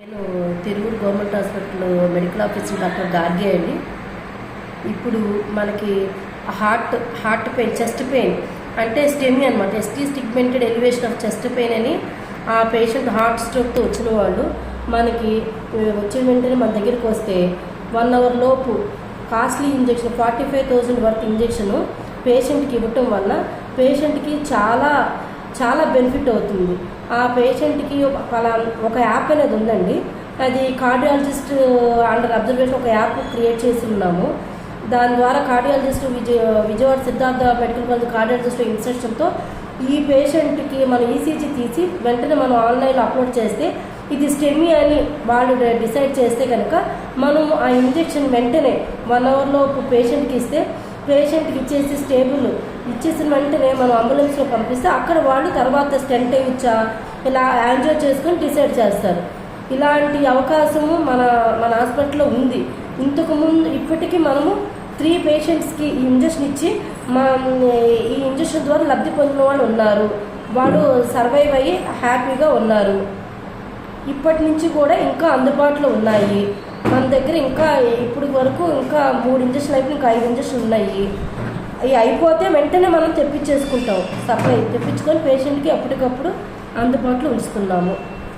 నేను Tiruvuru government hospital medical officer doctor Garge అండి. ఇప్పుడు మనకి heart heart pain chest pain అంటే స్టెమి అనమాట S T segmented elevation of chest pain అని ఆ పేషెంట్ హార్ట్ స్ట్రోక్తో వచ్చిన వాళ్ళు మనకి వచ్చిన వెంటనే మన దగ్గరికి వస్తే వన్ అవర్ లోపు costly injection forty five thousand worth injection పేషెంట్కి ఇవ్వటం వల్ల పేషెంట్కి చాలా చాలా బెనిఫిట్ అవుతుంది. ఆ పేషెంట్కి ఒక పలా- ఒక యాప్ అనేది ఉందండి. అది కార్డియాలజిస్ట్ అండర్ అబ్జర్వేషన్ ఒక యాప్ క్రియేట్ చేసి ఉన్నాము. దాని ద్వారా cardiologist Vijaya Vijayawada Siddhartha medical college cardiologist ఇన్స్ట్రక్షన్తో ఈ పేషెంట్కి మనం ఈసీజీ తీసి వెంటనే మనం ఆన్లైన్లో అప్లోడ్ చేస్తే ఇది స్టెమీ అని వాళ్ళు డిసైడ్ చేస్తే కనుక మనం ఆ ఇంజెక్షన్ వెంటనే వన్ అవర్లో పేషెంట్కి ఇస్తే పేషెంట్కి ఇచ్చేసి స్టేబుల్ ఇచ్చేసిన వెంటనే మనం అంబులెన్స్లో పంపిస్తే అక్కడ వాళ్ళు తర్వాత స్టెంట్ ఇచ్చా ఇలా యాంజియో చేసుకొని డిసైడ్ చేస్తారు. ఇలాంటి అవకాశము మన మన హాస్పిటల్లో ఉంది. ఇంతకుముందు ఇప్పటికీ మనము త్రీ పేషెంట్స్కి ఈ ఇంజెక్షన్ ఇచ్చి మా ఈ ఇంజెక్షన్ ద్వారా లబ్ధి పొందిన వాళ్ళు ఉన్నారు. వాళ్ళు సర్వైవ్ అయ్యి హ్యాపీగా ఉన్నారు. ఇప్పటి నుంచి కూడా ఇంకా అందుబాటులో ఉన్నాయి. మన దగ్గర ఇంకా ఇప్పుడు వరకు ఇంకా మూడు ఇంజక్షన్లు అయిపోయి ఇంకా ఐదు ఇంజక్షన్లు ఉన్నాయి. అవి అయిపోతే వెంటనే మనం తెప్పించేసుకుంటాం. సప్లై తెప్పించుకొని పేషెంట్కి అప్పటికప్పుడు అందుబాటులో ఉంచుతున్నాము